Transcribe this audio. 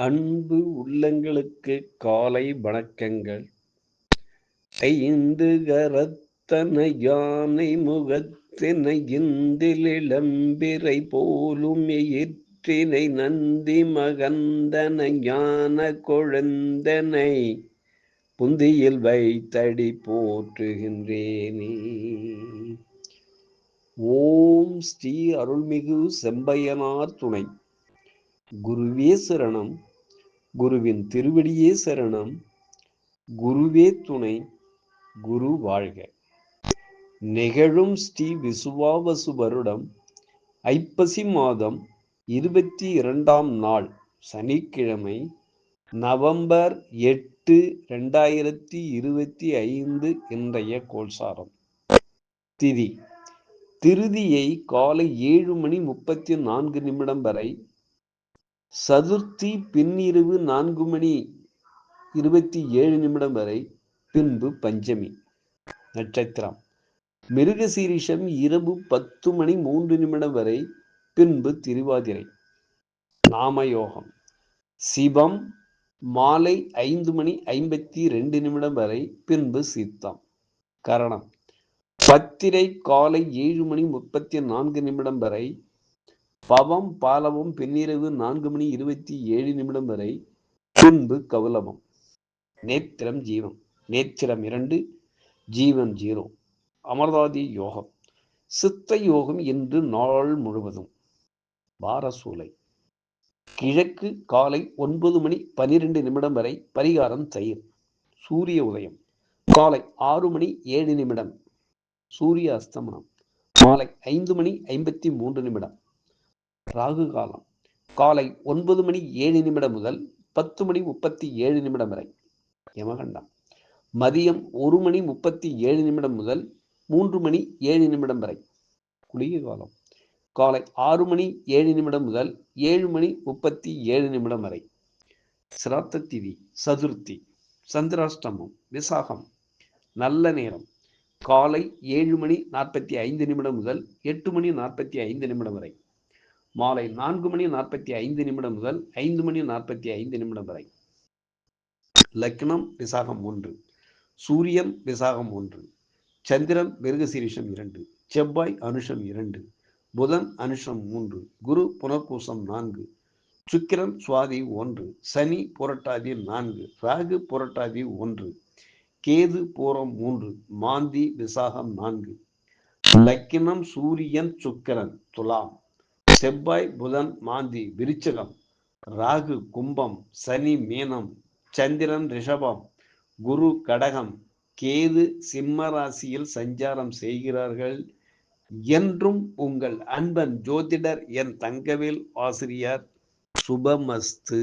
அன்பு உள்ளங்களுக்கு காலை வணக்கங்கள். ஐந்து கரத்தன யானை முகத்தினை இந்திலிளம்பிரை போலும் எயிற்றினை நந்தி மகந்தன ஞான குழந்தனை. புந்தியில் வைத்தடி போற்றுகின்றேனே. ஓம் ஸ்ரீ அருள்மிகு செம்பையனார் துணை. குருவே சரணம். குருவின் திருவடியே சரணம். குருவே துணை குரு வாழ்க. நிகழும் ஸ்ரீ விசுவாவசு வருடம் ஐப்பசி மாதம் இருபத்தி இரண்டாம் நாள் சனிக்கிழமை நவம்பர் எட்டு ரெண்டாயிரத்தி இருபத்தி ஐந்து இன்றைய கோல்சாரம் திதி. திருதியை காலை ஏழு மணி முப்பத்தி நான்கு நிமிடம் வரை சதுர்த்தி பின்னிரவு நான்கு மணி இருபத்தி ஏழு நிமிடம் வரை பின்பு பஞ்சமி. நட்சத்திரம். மிருகசீரிஷம் இரவு பத்து மணி மூன்று நிமிடம் வரை பின்பு திருவாதிரை. நாமயோகம். சிவம் மாலை ஐந்து மணி ஐம்பத்தி ரெண்டு நிமிடம் வரை பின்பு சித்தம். கரணம். பத்திரை காலை ஏழு மணி முப்பத்தி நான்கு நிமிடம் வரை பவம் பாலவம் பின்னிரவு நான்கு மணி இருபத்தி ஏழு நிமிடம் வரை துன்பு கவுலவம் நேத்திரம் ஜீவம். நேத்திரம் இரண்டு ஜீவன் ஜீரோ. அமர்தாதி யோகம். சித்த யோகம் இன்று நாள் முழுவதும். வாரசூலை கிழக்கு காலை ஒன்பது மணி பனிரெண்டு நிமிடம் வரை பரிகாரம் தயிர். சூரிய உதயம். காலை ஆறு மணி ஏழு நிமிடம். சூரிய அஸ்தமனம். மாலை ஐந்து மணி ஐம்பத்தி மூன்று நிமிடம். ராகு காலம். காலை ஒன்பது மணி ஏழு நிமிடம் முதல் பத்து மணி முப்பத்தி ஏழு நிமிடம் வரை. யமகண்டம். மதியம் ஒரு மணி முப்பத்தி ஏழு நிமிடம் முதல் மூன்று மணி ஏழு நிமிடம் வரை. குளிய காலம். காலை ஆறு மணி ஏழு நிமிடம் முதல் ஏழு மணி முப்பத்தி ஏழு நிமிடம் வரை. சிராத்த திதி சதுர்த்தி சந்திராஷ்டமம் விசாகம். நல்ல நேரம். காலை ஏழு மணி நாற்பத்தி ஐந்து நிமிடம் முதல் எட்டு மணி நாற்பத்தி ஐந்து நிமிடம் வரை. மாலை நான்கு மணி நாற்பத்தி ஐந்து நிமிடம் முதல் ஐந்து மணி நாற்பத்தி ஐந்து நிமிடம் வரை. லக்னம் விசாகம் ஒன்று சூரியன் விசாகம் ஒன்று சந்திரன் மிருகசீரிஷம் இரண்டு செவ்வாய் அனுஷம் இரண்டு புதன் அனுஷம் மூன்று குரு புனர்பூசம் நான்கு சுக்கிரன் சுவாதி ஒன்று சனி புரட்டாதி நான்கு ராகு புரட்டாதி ஒன்று கேது பூரம் மூன்று மாந்தி விசாகம் நான்கு. லக்கினம் சூரியன் சுக்கிரன் துலாம். செவ்வாய் புதன் மாந்தி விருச்சகம் ராகு கும்பம் சனி மீனம் சந்திரன் ரிஷபம் குரு கடகம் கேது சிம்ம ராசியில் சஞ்சாரம் செய்கிறார்கள் என்றும் உங்கள் அன்பன் ஜோதிடர் என் தங்கவேல் ஆசிரியர் சுபமஸ்து.